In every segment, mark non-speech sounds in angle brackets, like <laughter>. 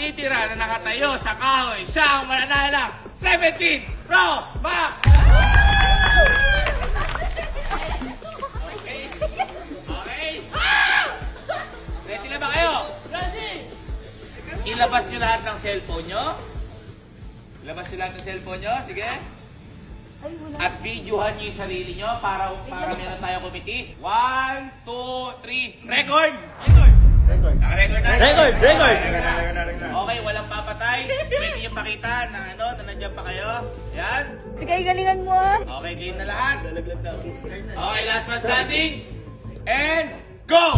matitira na nakatayo sa kahoy. Siya ang mananalo ng 17 Pro Max! Okay? Okay? Ready na ba kayo? Ilabas nyo lahat ng cellphone nyo. Ilabas nyo lahat ng cellphone nyo. Sige. At videohan nyo yung sarili nyo para, para meron tayo committee. One, two, three. Record! Record! Record. Record na. Record, record. Okay, walang papatay. Pwede yung makita na ano, na nandiyan pa kayo. Yan. Sige, galingan mo ah. Okay, game na lahat. Okay, last man standing. And go!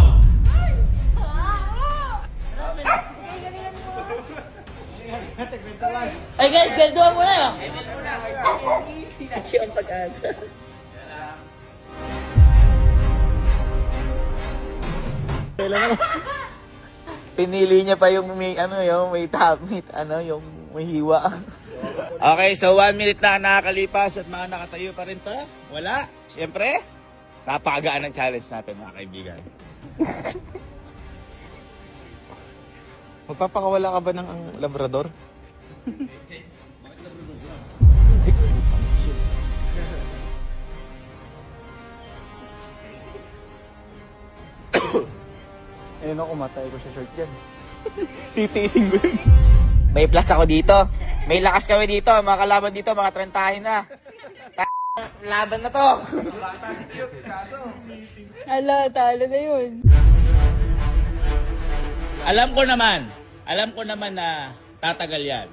Ay guys, ganduhan mo na yun. Kasi ang pag-asa. Pinili niya pa yung may ano yung may tapit, ano yung may hiwa. <laughs> Okay, so one minute na nakakalipas at mga nakatayo pa rin to. Wala. Siyempre, napakagaan ng challenge natin mga kaibigan. <laughs> Magpapakawala ka ba ng ang labrador? <laughs> Ayun ako, matay ko sa short yan. <laughs> Titiisin ko yun. May plus ako dito. May lakas kami dito. Mga kalaban dito, mga trentahin na. Laban na to. Hala, talo na yun. Alam ko naman, alam ko naman na tatagal yan.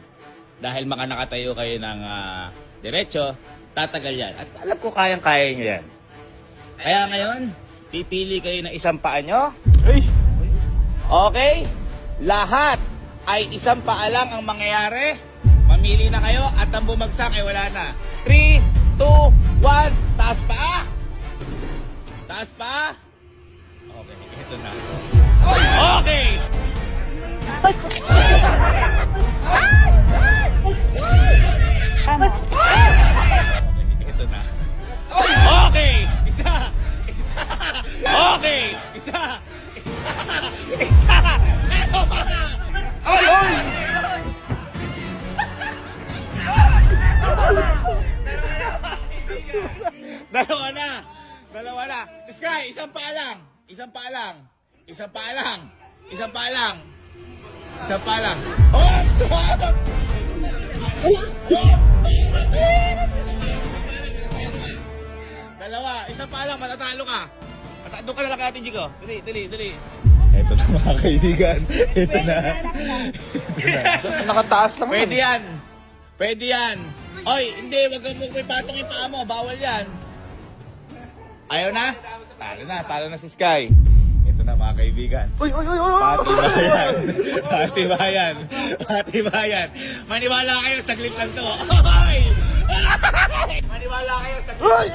Dahil maka nakatayo kayo ng ah, diretso, tatagal yan. At alam ko kayang-kaya nyo yan. Kaya ngayon, pipili kayo ng isang paa nyo. Ay! Okay? Lahat ay isang paa lang ang mangyayari. Mamili na kayo at ang bumagsak ay wala na. 3, 2, 1, taas pa! Taas pa! Okay, ito na. Okay! Ito Dalawa na! Dalawa na! Sky, isang pa lang! Isang pa lang! Isang pa lang! Isang pa lang! Isang pa lang! Ops! Ops! Dalawa, isa pa lang, matatalo ka. Mata doon ka na lang Ate Jigo. Dali, dali, dali. Ito na mga kaibigan. Ito na. <laughs> Nakataas lang. Pwede yan. Pwede yan. Oy, hindi, wag kang may patong yung paa mo. Bawal yan. Ayaw na? Talo na, talo na si Sky. Ito na mga kaibigan. Uy, uy, uy, uy! Patibayan. Patibayan. Patibayan. Maniwala kayo, saglit lang to. Hoy! Maniwala kayo, saglit!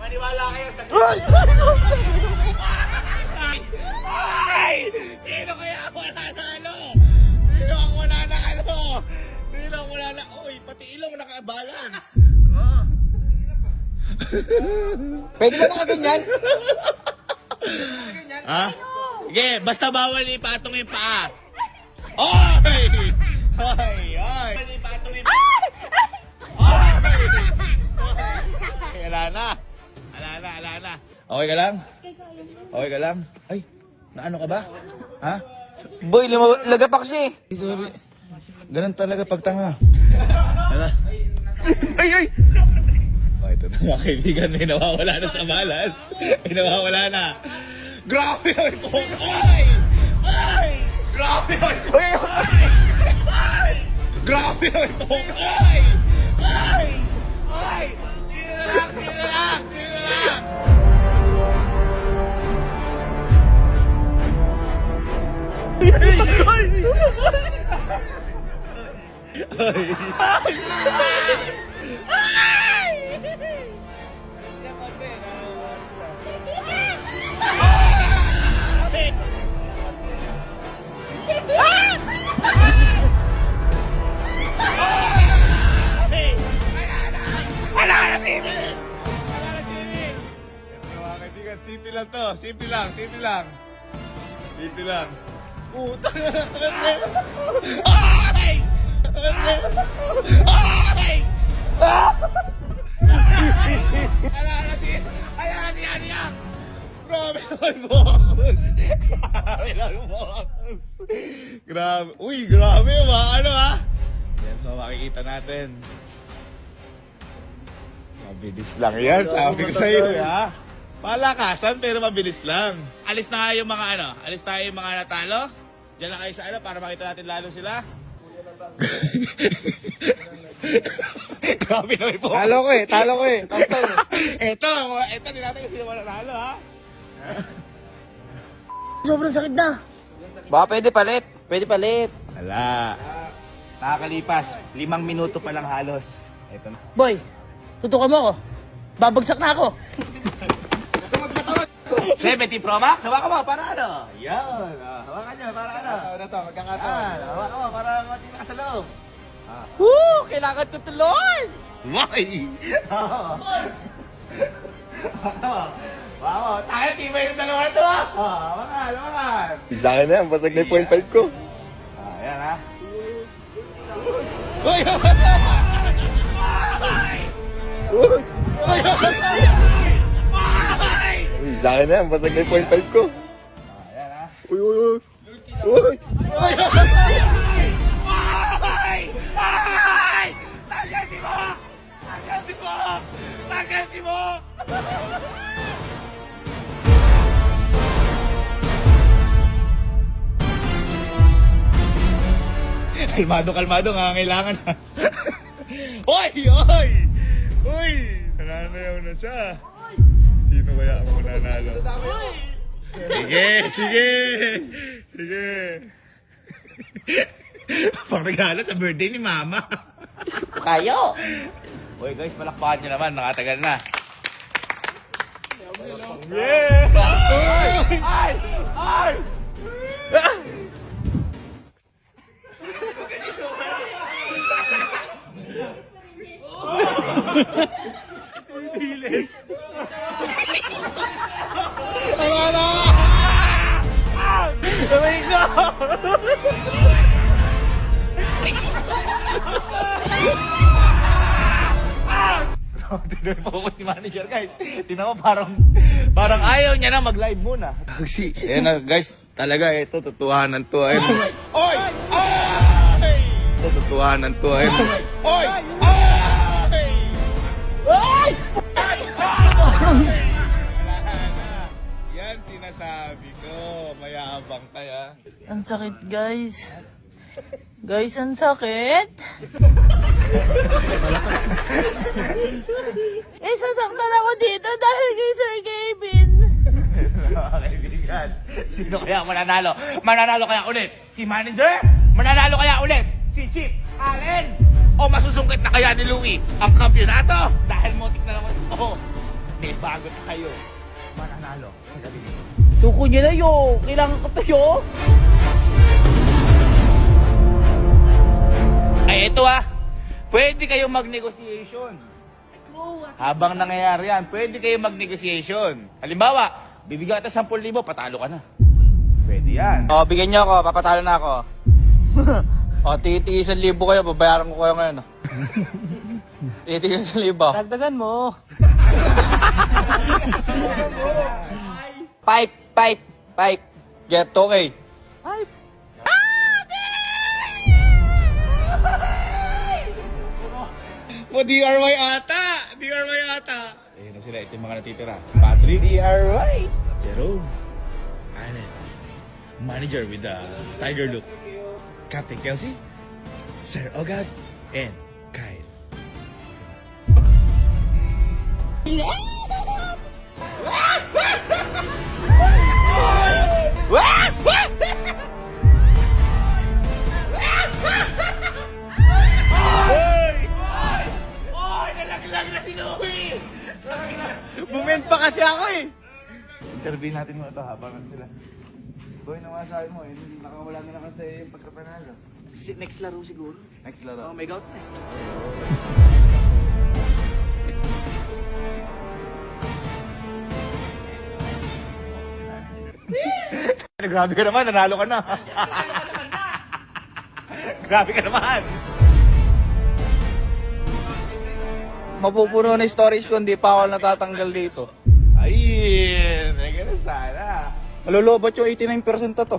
Maniwala kayo, saglit Uy! Ay! <laughs> Pwede ba nakaganyan? Ha? Sige, basta bawal ipatong yung paa. Oy! Oy! Oy! Bawal ipatong yung paa. Oy! Oy! Ala na. Ala na, ala na. Okay ka lang? Okay ka lang? Ay, naano ka ba? Ha? Boy, lagapak siya eh. Sorry. Ganun talaga pagtanga. Ala. Ay, ay! Ito na mga kaibigan, may nawawala na sa balance. May nawawala na. Grabe yung ipong! Ay! Ay! Grabe yung ipong! Uy! Ay! Grabe yung ipong! Ay! Ay! Ay! Sino na lang? Sino na lang? Sino na lang? Wala Sipi lang to. Sipi lang, sipi lang. Sipi lang. Puta. Ay! Ay! Ala, ala, si... Ala, si Ani Yang! Grabe naman, boss! Grabe naman, boss! Grabe. Uy, grabe, ba? Ano, ha? Yan po, makikita natin. Mabilis lang yan, sabi ko sa'yo, ha? Palakasan, pero mabilis lang. Alis na nga yung mga ano, alis tayo yung mga natalo. Diyan na kayo sa ano, para makita natin lalo sila. <laughs> Grabe naman po. Talo ko eh, talo ko eh. Tapos Eto, eto, di natin kasi naman nanalo, ha? Sobrang sakit na. Baka pwede palit. Pwede palit. Wala. Nakakalipas, limang minuto pa lang halos. Eto na. Boy, tutukan mo ako. Babagsak na ako. 70 Pro Max, hawakan mo, para ano? Yan, ah, hawakan nyo, para ano? Ano to, magkakataon. Yan, hawakan mo, para mati ka sa loob. Woo! Kailangan ko to, Lord! Why? Oo. Hawakan mo. Hawakan mo. Tibay yung dalawa na to, ah. Ah, Hawakan, hawakan. Sa akin na yan, basag na yung point five ko. Ah, yan, ha? Uy! Uy, Ay! uy, sa akin na yan, basag na yung point five ko. Ah, yan, ha? Uy, uy, uy. Uy! Ay! Ay! Ay! Tagasi mo! Tagasi mo! Tagasi mo! Kalmado, kalmado, ngangailangan na. <laughs> Oy! Oy! Uy! Nananayaw na siya. Kaya ang mananalo? Sige, sige! Sige! <laughs> Pang regalo sa birthday ni Mama. Kayo! Uy guys, palakpakan nyo naman, nakatagal na. Yeah! Ay! Ay! Ay! <laughs> Wala na! Lamig na! Tinuloy po ako si manager guys. Mo parang parang ayaw niya na mag-live muna. Taxi. Ayan na guys, talaga ito totohanan to. Ayun. Oy! Ay! Ito totohanan to. Ayun. Oy! Ang sakit, guys. Guys, ang sakit. eh, sasaktan ako dito dahil kay Sir Gavin. Mga kaibigan, sino kaya mananalo? Mananalo kaya ulit? Si manager? Mananalo kaya ulit? Si Chief Allen? O masusungkit na kaya ni Louie ang kampyonato? Dahil motik na naman ito. May bago tayo. Mananalo. Sa gabi nito. Suko niya na yo. Kailangan ko to Ay, ito ah. Pwede kayong mag-negotiation. Habang nangyayari yan, pwede kayong mag-negotiation. Halimbawa, bibigyan kita 10,000, patalo ka na. Pwede yan. O, bigyan niyo ako, papatalo na ako. <laughs> o, titiis ang libo kayo, babayaran ko kayo ngayon. oh. <laughs> Titiis ang libo. Dagdagan mo. Pipe, pipe, pipe. Get okay. Ay, O, DRY ata! DRY ata! Ayun na sila, ito yung mga natitira. Patrick. DRY! Jerome. Allen. Manager with the tiger look. Captain Kelsey. Sir Ogad. And Kyle. Kasi ako eh. Interview natin muna ito habang ano sila. Boy, namasabi mo, hindi nakawala na lang kasi yung pagkapanalo. next laro siguro. Next laro. Oh, may gout na. <laughs> grabe ka naman, nanalo ka na. <laughs> grabe ka naman. Mapupuno na yung storage ko, hindi pa ako natatanggal dito. Ayun, ay ganun sana. Malulobot yung 89% na to.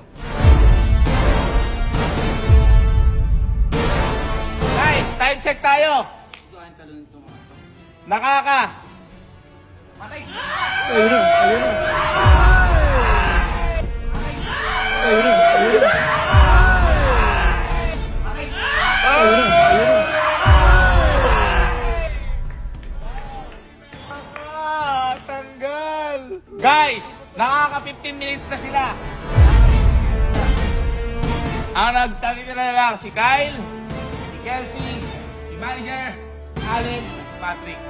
Guys, time check tayo. Nakaka. Matay sila. Ayun na, ayun na. Ayun na, ayun na. Ayun na, ayun na. Nakaka 15 minutes na sila. Ang nagtanggal na lang si Kyle, si Kelsey, si Manager, Allen, at si Patrick.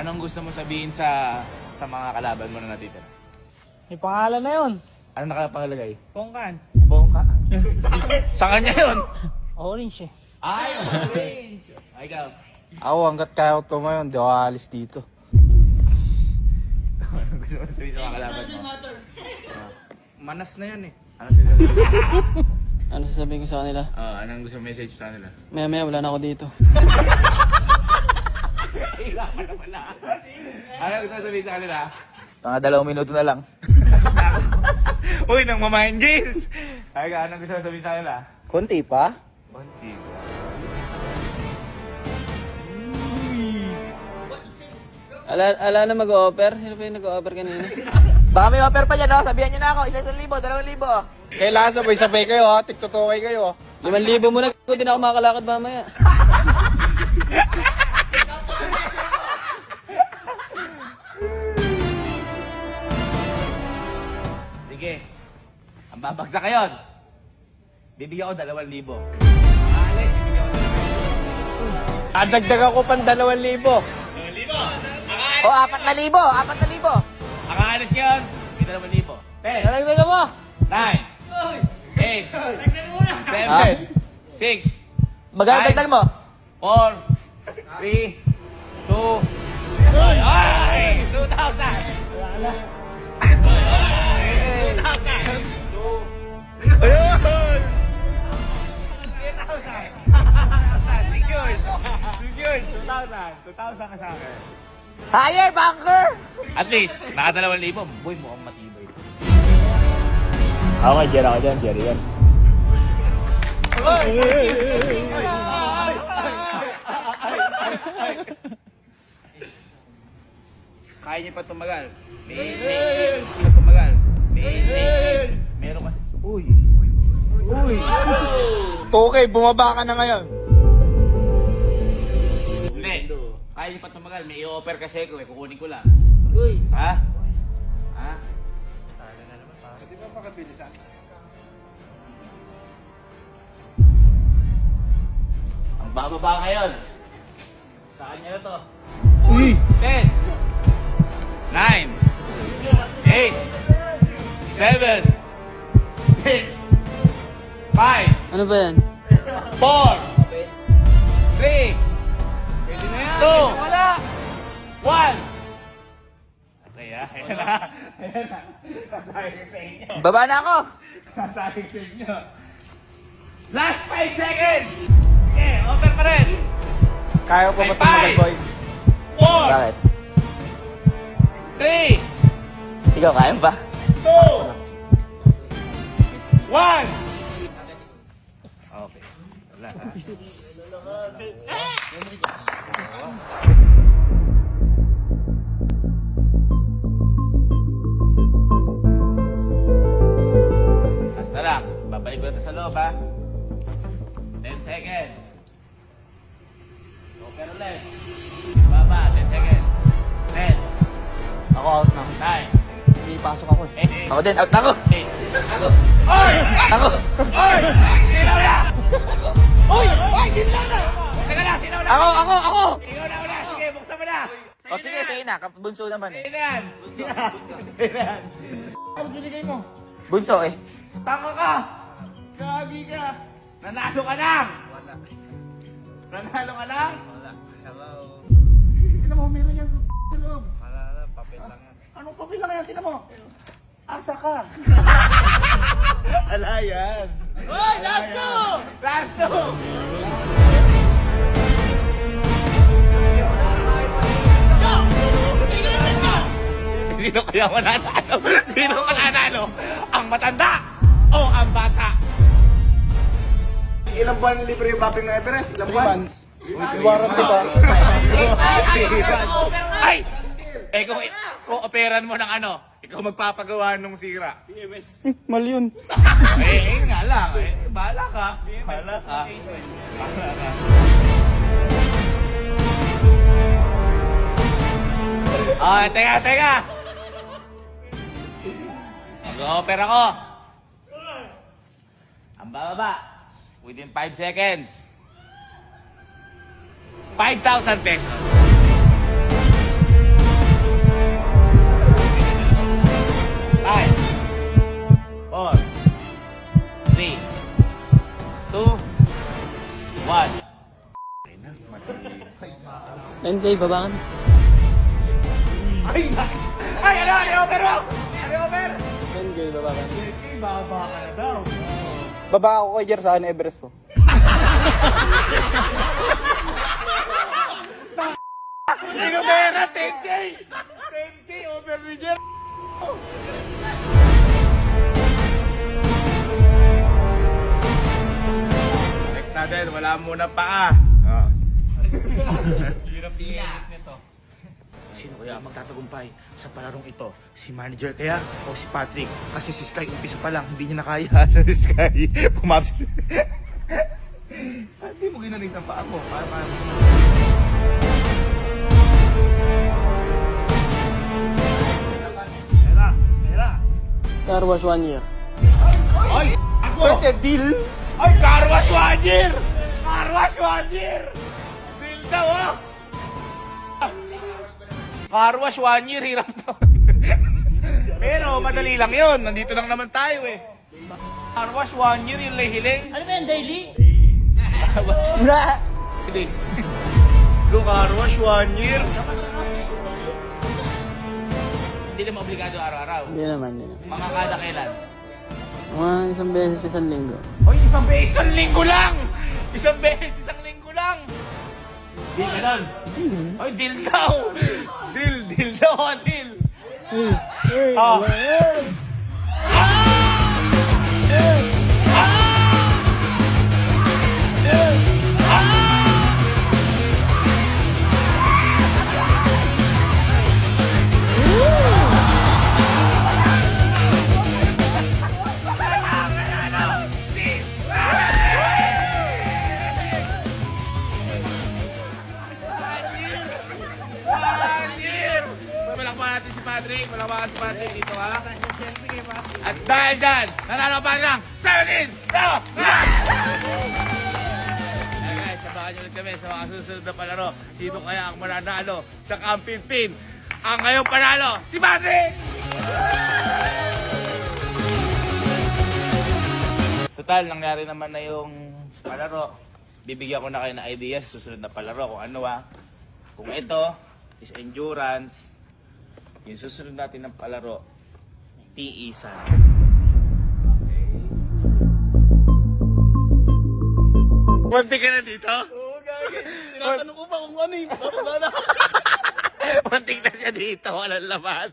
Anong gusto mo sabihin sa sa mga kalaban mo na natitira? May pangalan na yun. Ano nakapangalagay? Pongkan. Bongka. <laughs> sa kanya yun. Orange eh. Ay, orange. Ay, ikaw. Ako, hanggat kaya ko tumayon, di ako aalis dito. Anong gusto mo sabihin sa mga kalaban mo? Manas na yan eh. Ano sabihin? Ano sasabihin ko sa kanila? Ah, anong gusto mo message sa kanila? Maya maya wala na ako dito. Naman <laughs> na. Ano gusto mo sabihin sa kanila? Tanga dalawang minuto na lang. <laughs> Uy, nang mamahin James! Ay ka, anong gusto mo sabihin sa kanila? Konti pa? Konti. Ala, ala na mag-offer? Sino pa yung nag-offer kanina? <laughs> Baka may offer pa dyan, oh. Sabihan nyo na ako. Isa isang libo, dalawang libo. Kailangan sabay-sabay kayo, ha. Tiktutukoy kayo, oh. Liman libo muna ko din ako makalakad mamaya. Sige. Ang babagsak ngayon. Bibigyan ko dalawang libo. Ang alis, bibigyan ko dalawang libo. Adagdag ako pang dalawang libo. O, apat na libo, apat na libo. ang alis ngayon, may dalawang libo. Ten, Nalagdagan mo. nine, eight, seven, six, Magkano Ay. dagdag mo? four, three, two, ay! Ay! 2,000! Ay! 2,000! Two. Ayun! 3,000! Secured! Secured! 2,000! 2,000 ka sa akin. Higher, banker! At least, nakadalawang libo. Boy, mukhang matibay. Ako nga, Jerry ako dyan, Jerry yan. Kaya niya pa tumagal. May, may, pa tumagal. May, may, meron kasi. Uy! Uy! Tukay, bumaba ka na ngayon. Niya pa tumagal. May i-offer kasi ko eh. Kukunin ko lang. Uy. Ha? Ha? Ang bababa ngayon. Sa kanya na to. Uy! 10 9 8 7 6 5 Ano ba yan? 4 3 2 Wala. 1 Okay ah, ayan na. Ayan na. Nasabi sa inyo. Baba na ako! Nasabi sa inyo. Last 5 seconds! Okay, offer pa rin. Kaya ko ba Ay, tumagal, five. boy? 4 Bakit? 3 Ikaw, kaya ba? 2 1 Okay. Wala ha. <laughs> ha. 10 seconds. Okay ulit. Baba, 10 seconds. 10, Ako out na. 9, Hindi pasok ako eh. 8, Ako din, out na ako! 8. Oy! Ako! Oy! Sinaw na! Oy! Oy! Sinaw na! Teka na, sinaw na! Ako, ako, ako! Ikaw na una! Sige, buksan mo na! O sige, sige na. Bunso naman eh. Sino yan? Sino yan? Ano binigay mo? Bunso eh. Tanga ka! Gagi ka! Nanalo ka lang! Wala. Nanalo ka lang? Wala. Hello. Tignan mo, meron yan sa loob. Wala, papel lang yan. Anong papel lang yan? Tignan mo. Asa ka? <laughs> Ala yan. Hoy, last two! Last two! Sino kaya mananalo? Sino mananalo? Ang matanda o ang bata? Ilang buwan libre yung mapping ng Everest? Ilang buwan? Warranty ba? Ay! Eh kung, kung operan mo ng ano, ikaw magpapagawa nung sira. Mal yun. <laughs> eh, eh nga lang. Eh, bahala ka. Bahala ka. Bahala ka. Ah, teka, teka. Mag-offer ako. Ang bababa. Within 5 seconds. 5,000 pesos. Five, four, three, two, one. 10k, baba ka na. Ay, ay, ano, ano, over mo? Ano, over? 10k, baba ka na. Ay, baba ka na daw. Baba ako kay Jer sa Everest po. Inumera, 10K! 10K, over ni Jer. Next natin, wala muna paa. Oh. Hirap nito. Sino kaya ang magtatagumpay sa palarong ito? Si manager kaya o si Patrick? Kasi si Sky umpisa pa lang, hindi niya nakaya sa <laughs> si Sky. Pumaps. <laughs> Hindi mo ginanis ang paa mo. Para, para. Car wash one year. Ay! Ako! Pwede deal? Ay, car wash one year! Car wash one year! Deal daw, ah! Car wash one year, hirap to. <laughs> Pero madali lang yun. Nandito lang naman tayo eh. Car wash one year, yung lahiling. Ano ba yan, daily? Hindi. Go car wash one year. Hindi naman obligado araw-araw. Hindi naman, hindi naman. Mga kada kailan. Mga isang beses isang linggo. Hoy, isang beses, isang linggo lang! Isang beses, isang linggo lang! Deal ka nun? Hoy, deal daw! Deal, deal daw, deal! Ah. One ulit kami sa mga susunod na palaro. Sino kaya ang mananalo sa Camping Pin? Ang ngayong panalo, si Patrick! Total, nangyari naman na yung palaro. Bibigyan ko na kayo ng ideas susunod na palaro kung ano ha. Kung ito is endurance, yung susunod natin ng palaro, tiisan. Munti ka na dito? Gagi. <laughs> Tinatanong ko pa kung ano yung <laughs> Muntik na siya dito, walang laman.